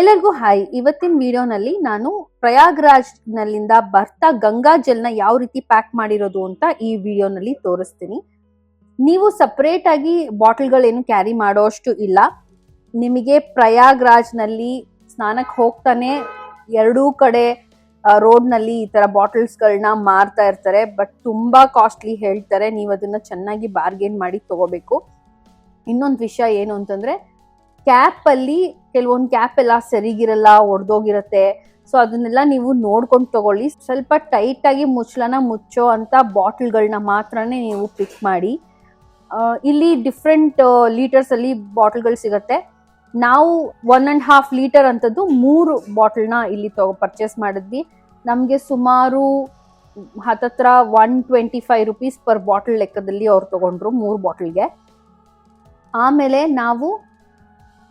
ಎಲ್ಲರಿಗೂ ಹಾಯ್. ಇವತ್ತಿನ ವಿಡಿಯೋನಲ್ಲಿ ನಾನು ಪ್ರಯಾಗ್ರಾಜ್ ನಲ್ಲಿಂದ ಬರ್ತಾ ಗಂಗಾ ಜಲ್ನ ಯಾವ ರೀತಿ ಪ್ಯಾಕ್ ಮಾಡಿರೋದು ಅಂತ ಈ ವಿಡಿಯೋನಲ್ಲಿ ತೋರಿಸ್ತೀನಿ. ನೀವು ಸಪರೇಟ್ ಆಗಿ ಬಾಟಲ್ಗಳೇನು ಕ್ಯಾರಿ ಮಾಡೋ ಅಷ್ಟು ಇಲ್ಲ. ನಿಮಗೆ ಪ್ರಯಾಗ್ರಾಜ್ನಲ್ಲಿ ಸ್ನಾನಕ್ಕೆ ಹೋಗ್ತಾನೆ ಎರಡೂ ಕಡೆ ರೋಡ್ನಲ್ಲಿ ಈ ತರ ಬಾಟಲ್ಸ್ ಗಳನ್ನ ಮಾರ್ತಾ ಇರ್ತಾರೆ. ಬಟ್ ತುಂಬಾ ಕಾಸ್ಟ್ಲಿ ಹೇಳ್ತಾರೆ. ನೀವು ಅದನ್ನ ಚೆನ್ನಾಗಿ ಬಾರ್ಗೇನ್ ಮಾಡಿ ತಗೋಬೇಕು. ಇನ್ನೊಂದು ವಿಷಯ ಏನು ಅಂತಂದ್ರೆ ಕ್ಯಾಪ್ ಅಲ್ಲಿ ಕೆಲವೊಂದು ಕ್ಯಾಪ್ ಎಲ್ಲ ಸರಿಗಿರಲ್ಲ, ಒಡೆದೋಗಿರತ್ತೆ. ಸೊ ಅದನ್ನೆಲ್ಲ ನೀವು ನೋಡ್ಕೊಂಡು ತಗೊಳ್ಳಿ. ಸ್ವಲ್ಪ ಟೈಟ್ ಆಗಿ ಮುಚ್ಚಳನ ಮುಚ್ಚೋ ಅಂತ ಬಾಟ್ಲ್ಗಳನ್ನ ಮಾತ್ರನೇ ನೀವು ಪಿಕ್ ಮಾಡಿ. ಇಲ್ಲಿ ಡಿಫ್ರೆಂಟ್ ಲೀಟರ್ಸ್ ಅಲ್ಲಿ ಬಾಟಲ್ಗಳು ಸಿಗುತ್ತೆ. ನಾವು ಒನ್ ಅಂಡ್ ಹಾಫ್ ಲೀಟರ್ ಅಂತದ್ದು ಮೂರು ಬಾಟಲ್ನ ಇಲ್ಲಿ ತಗೋ ಪರ್ಚೇಸ್ ಮಾಡಿದ್ವಿ. ನಮಗೆ ಸುಮಾರು ಹತ್ತತ್ರ one twenty five rupees per bottle ಲೆಕ್ಕದಲ್ಲಿ ಅವ್ರು ತಗೊಂಡ್ರು ಮೂರು ಬಾಟಲ್ಗೆ. ಆಮೇಲೆ ನಾವು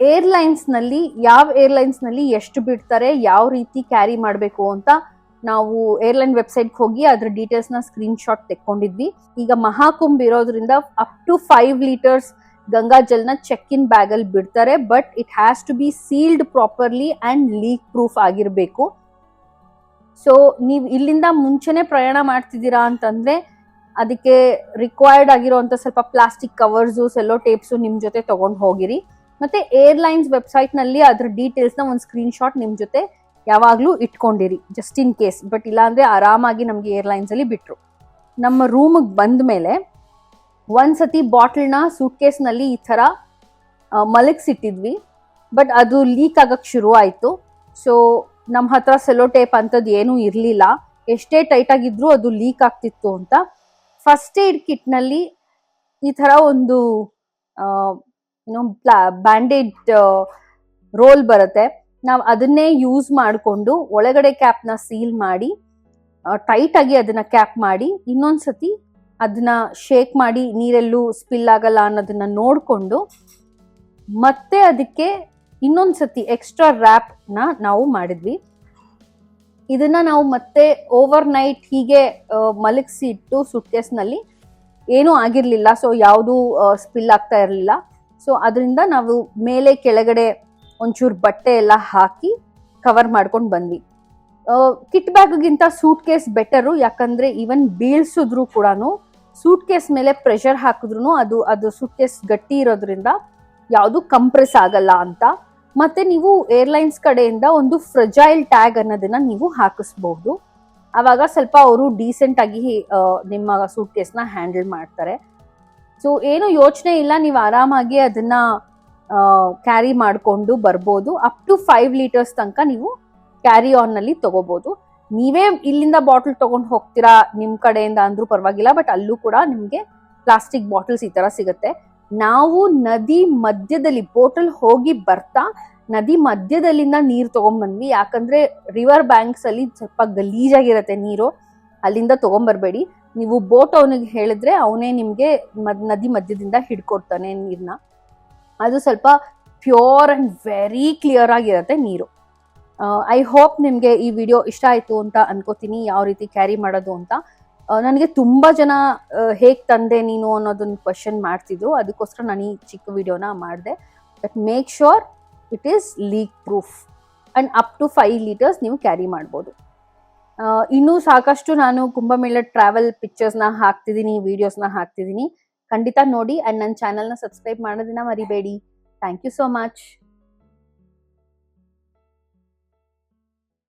ಏರ್ಲೈನ್ಸ್ನಲ್ಲಿ ಯಾವ ಏರ್ಲೈನ್ಸ್ನಲ್ಲಿ ಎಷ್ಟು ಬಿಡ್ತಾರೆ, ಯಾವ ರೀತಿ ಕ್ಯಾರಿ ಮಾಡಬೇಕು ಅಂತ ನಾವು ಏರ್ಲೈನ್ ವೆಬ್ಸೈಟ್ಗೆ ಹೋಗಿ ಅದ್ರ ಡೀಟೇಲ್ಸ್ನ ಸ್ಕ್ರೀನ್ ಶಾಟ್ ತೆಕ್ಕೊಂಡಿದ್ವಿ. ಈಗ ಮಹಾಕುಂಭ ಇರೋದ್ರಿಂದ up to five litres Ganga ಜಲ್ನ check in bag ಅಲ್ಲಿ ಬಿಡ್ತಾರೆ but it has to be sealed properly and leak proof ಆಗಿರಬೇಕು. ಸೊ ನೀವು ಇಲ್ಲಿಂದ ಮುಂಚೆನೆ ಪ್ರಯಾಣ ಮಾಡ್ತಿದ್ದೀರಾ ಅಂತಂದ್ರೆ ಅದಕ್ಕೆ ರಿಕ್ವೈರ್ಡ್ ಆಗಿರುವಂತ ಸ್ವಲ್ಪ ಪ್ಲಾಸ್ಟಿಕ್ ಕವರ್ಸು ಸೆಲ್ಲೋ ಟೇಪ್ಸು ನಿಮ್ಮ ಜೊತೆ ತಗೊಂಡು ಹೋಗಿರಿ. ಮತ್ತೆ ಏರ್ಲೈನ್ಸ್ ವೆಬ್ಸೈಟ್ನಲ್ಲಿ ಅದ್ರ ಡೀಟೇಲ್ಸ್ನ ಒಂದು ಸ್ಕ್ರೀನ್ ಶಾಟ್ ನಿಮ್ ಜೊತೆ ಯಾವಾಗ್ಲೂ ಇಟ್ಕೊಂಡಿರಿ ಜಸ್ಟ್ ಇನ್ ಕೇಸ್ ಬಟ್ ಇಲ್ಲಾಂದ್ರೆ ಆರಾಮಾಗಿ ನಮ್ಗೆ ಏರ್ಲೈನ್ಸ್ ಅಲ್ಲಿ ಬಿಟ್ರು. ನಮ್ಮ ರೂಮ್ಗೆ ಬಂದ ಮೇಲೆ ಒಂದ್ಸತಿ ನ ಸೂಟ್ನಲ್ಲಿ ಈ ತರ ಮಲಗಿಸಿಟ್ಟಿದ್ವಿ. ಬಟ್ ಅದು ಲೀಕ್ ಆಗಕ್ ಶುರು ಆಯ್ತು. ಸೊ ನಮ್ಮ ಹತ್ರ ಸೆಲೋ ಟೇಪ್ ಅಂಥದ್ದು ಏನೂ ಇರಲಿಲ್ಲ. ಎಷ್ಟೇ ಟೈಟ್ ಆಗಿದ್ರು ಅದು ಲೀಕ್ ಆಗ್ತಿತ್ತು ಅಂತ. ಫಸ್ಟ್ ಏಡ್ ಕಿಟ್ನಲ್ಲಿ ಈ ತರ ಒಂದು ಏನೋ ಬ್ಯಾಂಡೇಡ್ ರೋಲ್ ಬರುತ್ತೆ. ನಾವು ಅದನ್ನೇ ಯೂಸ್ ಮಾಡಿಕೊಂಡು ಒಳಗಡೆ ಕ್ಯಾಪ್ನ ಸೀಲ್ ಮಾಡಿ ಟೈಟ್ ಆಗಿ ಅದನ್ನ ಕ್ಯಾಪ್ ಮಾಡಿ, ಇನ್ನೊಂದ್ಸತಿ ಅದನ್ನ ಶೇಕ್ ಮಾಡಿ, ನೀರೆಲ್ಲೂ ಸ್ಪಿಲ್ ಆಗಲ್ಲ ಅನ್ನೋದನ್ನ ನೋಡಿಕೊಂಡು ಮತ್ತೆ ಅದಕ್ಕೆ ಇನ್ನೊಂದ್ಸತಿ ಎಕ್ಸ್ಟ್ರಾ ರ್ಯಾಪ್ನ ನಾವು ಮಾಡಿದ್ವಿ. ಇದನ್ನ ನಾವು ಮತ್ತೆ ಓವರ್ ನೈಟ್ ಹೀಗೆ ಮಲಗಿಸಿ ಇಟ್ಟು ಸುಟ್ಕೇಸ್ನಲ್ಲಿ ಏನೂ ಆಗಿರಲಿಲ್ಲ. ಸೊ ಯಾವುದೂ ಸ್ಪಿಲ್ ಆಗ್ತಾ ಇರಲಿಲ್ಲ. ಸೊ ಅದರಿಂದ ನಾವು ಮೇಲೆ ಕೆಳಗಡೆ ಒಂಚೂರು ಬಟ್ಟೆ ಎಲ್ಲ ಹಾಕಿ ಕವರ್ ಮಾಡ್ಕೊಂಡು ಬಂದ್ವಿ. ಕಿಟ್ ಬ್ಯಾಗ್ಗಿಂತ ಸೂಟ್ ಕೇಸ್ ಬೆಟರು ಯಾಕಂದ್ರೆ ಈವನ್ ಬೀಳ್ಸಿದ್ರು ಕೂಡ ಸೂಟ್ ಕೇಸ್ ಮೇಲೆ ಪ್ರೆಷರ್ ಹಾಕಿದ್ರು ಅದು ಅದು ಸೂಟ್ ಕೇಸ್ ಗಟ್ಟಿ ಇರೋದ್ರಿಂದ ಯಾವುದು ಕಂಪ್ರೆಸ್ ಆಗಲ್ಲ ಅಂತ. ಮತ್ತೆ ನೀವು ಏರ್ಲೈನ್ಸ್ ಕಡೆಯಿಂದ ಒಂದು ಫ್ರಜೈಲ್ ಟ್ಯಾಗ್ ಅನ್ನೋದನ್ನ ನೀವು ಹಾಕಿಸ್ಬಹುದು ಅವಾಗ ಸ್ವಲ್ಪ ಅವರು ಡೀಸೆಂಟ್ ಆಗಿ ನಿಮ್ಮ ಸೂಟ್ ಕೇಸ್ನ ಹ್ಯಾಂಡಲ್ ಮಾಡ್ತಾರೆ. ಸೊ ಏನು ಯೋಚನೆ ಇಲ್ಲ, ನೀವು ಆರಾಮಾಗಿ ಅದನ್ನ ಕ್ಯಾರಿ ಮಾಡಿಕೊಂಡು ಬರ್ಬೋದು. ಅಪ್ ಟು ಫೈವ್ ಲೀಟರ್ಸ್ ತನಕ ನೀವು ಕ್ಯಾರಿ ಆನ್ನಲ್ಲಿ ತಗೋಬಹುದು ನೀವೇ ಇಲ್ಲಿಂದ ಬಾಟಲ್ ತಗೊಂಡು ಹೋಗ್ತೀರಾ? ನಿಮ್ ಕಡೆಯಿಂದ ಅಂದ್ರೂ ಪರವಾಗಿಲ್ಲ ಬಟ್ ಅಲ್ಲೂ ಕೂಡ ನಿಮ್ಗೆ ಪ್ಲಾಸ್ಟಿಕ್ ಬಾಟಲ್ಸ್ ಈ ತರ ಸಿಗುತ್ತೆ. ನಾವು ನದಿ ಮಧ್ಯದಲ್ಲಿ ಬೋಟಲ್ ಹೋಗಿ ಬರ್ತಾ, ನದಿ ಮಧ್ಯದಲ್ಲಿಂದ ನೀರು ತಗೊಂಡ್ಬಂದ್ವಿ ಯಾಕಂದ್ರೆ ರಿವರ್ ಬ್ಯಾಂಕ್ಸ್ ಅಲ್ಲಿ ಸ್ವಲ್ಪ ಗಲೀಜಾಗಿರತ್ತೆ ನೀರು. ಅಲ್ಲಿಂದ ತಗೊಂಬರ್ಬೇಡಿ. ನೀವು ಬೋಟ್ ಅವನಿಗೆ ಹೇಳಿದ್ರೆ ಅವನೇ ನಿಮಗೆ ನದಿ ಮಧ್ಯದಿಂದ ಹಿಡ್ಕೊಡ್ತಾನೆ ನೀರನ್ನ ಅದು ಸ್ವಲ್ಪ ಪ್ಯೂರ್ ಅಂಡ್ ವೆರಿ ಕ್ಲಿಯರ್ ಆಗಿರತ್ತೆ ನೀರು. ಐ ಹೋಪ್ ನಿಮಗೆ ಈ ವಿಡಿಯೋ ಇಷ್ಟ ಆಯ್ತು ಅಂತ ಅನ್ಕೋತೀನಿ, ಯಾವ ರೀತಿ ಕ್ಯಾರಿ ಮಾಡೋದು ಅಂತ. ನನಗೆ ತುಂಬ ಜನ ಹೇಗೆ ತಂದೆ ನೀನು ಅನ್ನೋದನ್ನ ಕ್ವಶನ್ ಮಾಡ್ತಿದ್ರು, ಅದಕ್ಕೋಸ್ಕರ ನಾನು ಈ ಚಿಕ್ಕ ವಿಡಿಯೋನ ಮಾಡಿದೆ. But make sure it is leak proof and up to five litres ನೀವು ಕ್ಯಾರಿ ಮಾಡ್ಬೋದು. ಇನ್ನೂ ಸಾಕಷ್ಟು ನಾನು ಕುಂಭಮೇಳ ಟ್ರಾವೆಲ್ ಪಿಕ್ಚರ್ಸ್ನ ಹಾಕ್ತಿದ್ದೀನಿ ವಿಡಿಯೋಸ್ನ ಹಾಕ್ತಿದ್ದೀನಿ ಖಂಡಿತ ನೋಡಿ ಅಂಡ್ ನನ್ನ ಚಾನಲ್ನ ಸಬ್ಸ್ಕ್ರೈಬ್ ಮಾಡೋದನ್ನ ಮರಿಬೇಡಿ. Thank you so much